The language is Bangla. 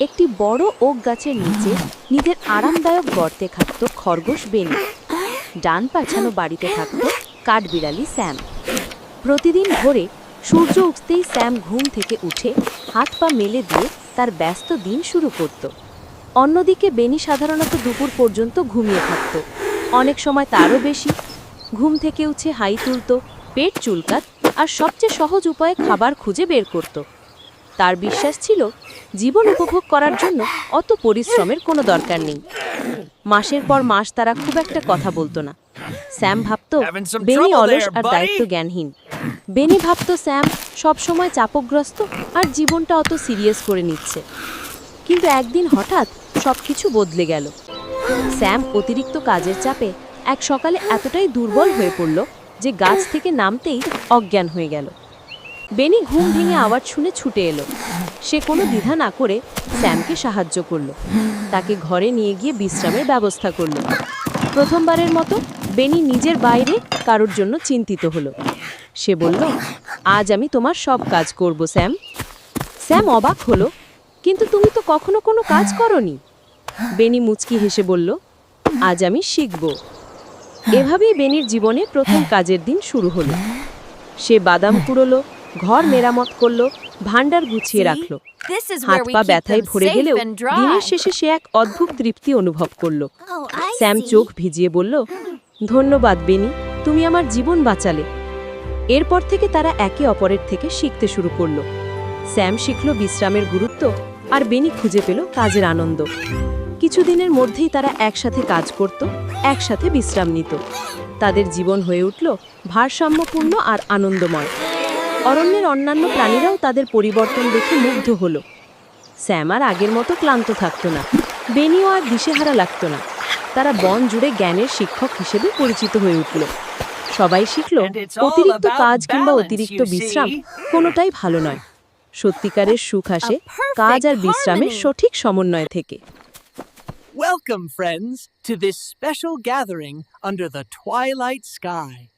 একটি বড় ওক গাছের নিচে নিজের আরামদায়ক গর্তে থাকত খরগোশ বেনি ডান পাছানো বাড়িতে থাকত কাঠবিড়ালি স্যাম। প্রতিদিন ভোরে সূর্য উঠতেই স্যাম ঘুম থেকে উঠে হাত পা মেলে দিয়ে তার ব্যস্ত দিন শুরু করত। অন্যদিকে বেনি সাধারণত দুপুর পর্যন্ত ঘুমিয়ে থাকত। অনেক সময় তারও বেশি। ঘুম থেকে উঠে হাই তুলত, পেট চুলকাত আর সবচেয়ে সহজ উপায়ে খাবার খুঁজে বের করত। তার বিশ্বাস ছিল জীবন উপভোগ করার জন্য অত পরিশ্রমের কোনো দরকার নেই। মাসের পর মাস তারা খুব একটা কথা বলতো না। স্যাম ভাবত বেনি অলস আর দায়িত্ব জ্ঞানহীন। বেনি ভাবত স্যাম সবসময় চাপগ্রস্ত আর জীবনটা অত সিরিয়াস করে নিচ্ছে। কিন্তু একদিন হঠাৎ সবকিছু বদলে গেল। স্যাম অতিরিক্ত কাজের চাপে এক সকালে এতটাই দুর্বল হয়ে পড়ল যে গাছ থেকে নামতেই অজ্ঞান হয়ে গেল। বেনি ঘুম ভেঙে আওয়াজ শুনে ছুটে এলো। সে কোনো দ্বিধা না করে স্যামকে সাহায্য করল। তাকে ঘরে নিয়ে গিয়ে বিশ্রামের ব্যবস্থা করল। প্রথমবারের মতো বেনি নিজের বাইরে কারোর জন্য চিন্তিত হলো। সে বলল, আজ আমি তোমার সব কাজ করব, স্যাম। স্যাম অবাক হলো, কিন্তু তুমি তো কখনো কোনো কাজ করনি? বেনি মুচকি হেসে বলল, আজ আমি শিখব। এভাবেই বেনির জীবনে প্রথম কাজের দিন শুরু হলো। সে বাদাম কুড়োলো ঘর মেরামত করল ভান্ডার গুছিয়ে রাখল। হাত পা ব্যথায় ভরে গেলেও দিনের শেষে সে এক অদ্ভুত তৃপ্তি অনুভব করল। Oh, স্যাম চোখ ভিজিয়ে বলল ধন্যবাদ বেনি তুমি আমার জীবন বাঁচালে। এরপর থেকে তারা একে অপরের থেকে শিখতে শুরু করল। স্যাম শিখল বিশ্রামের গুরুত্ব আর বেনি খুঁজে পেল কাজের আনন্দ। কিছুদিনের মধ্যেই তারা একসাথে কাজ করত একসাথে বিশ্রাম নিত। তাদের জীবন হয়ে উঠল ভারসাম্যপূর্ণ আর আনন্দময়। অরণ্যের অন্যান্য প্রাণীরাও তাদের পরিবর্তন দেখে মুগ্ধ হলো। স্যাম আর আগের মতো ক্লান্ত থাকতো না। বেনিও আর দিশেহারা লাগতো না। তারা বন জুড়ে জ্ঞানের শিক্ষক হিসেবে পরিচিত হয়ে উঠল। সবাই শিখল অতিরিক্ত কাজ কিংবা অতিরিক্ত বিশ্রাম কোনোটাই ভালো নয়। সত্যিকারের সুখ আসে কাজ আর বিশ্রামের সঠিক সমন্বয় থেকে। Welcome, friends, to this special gathering under the twilight sky.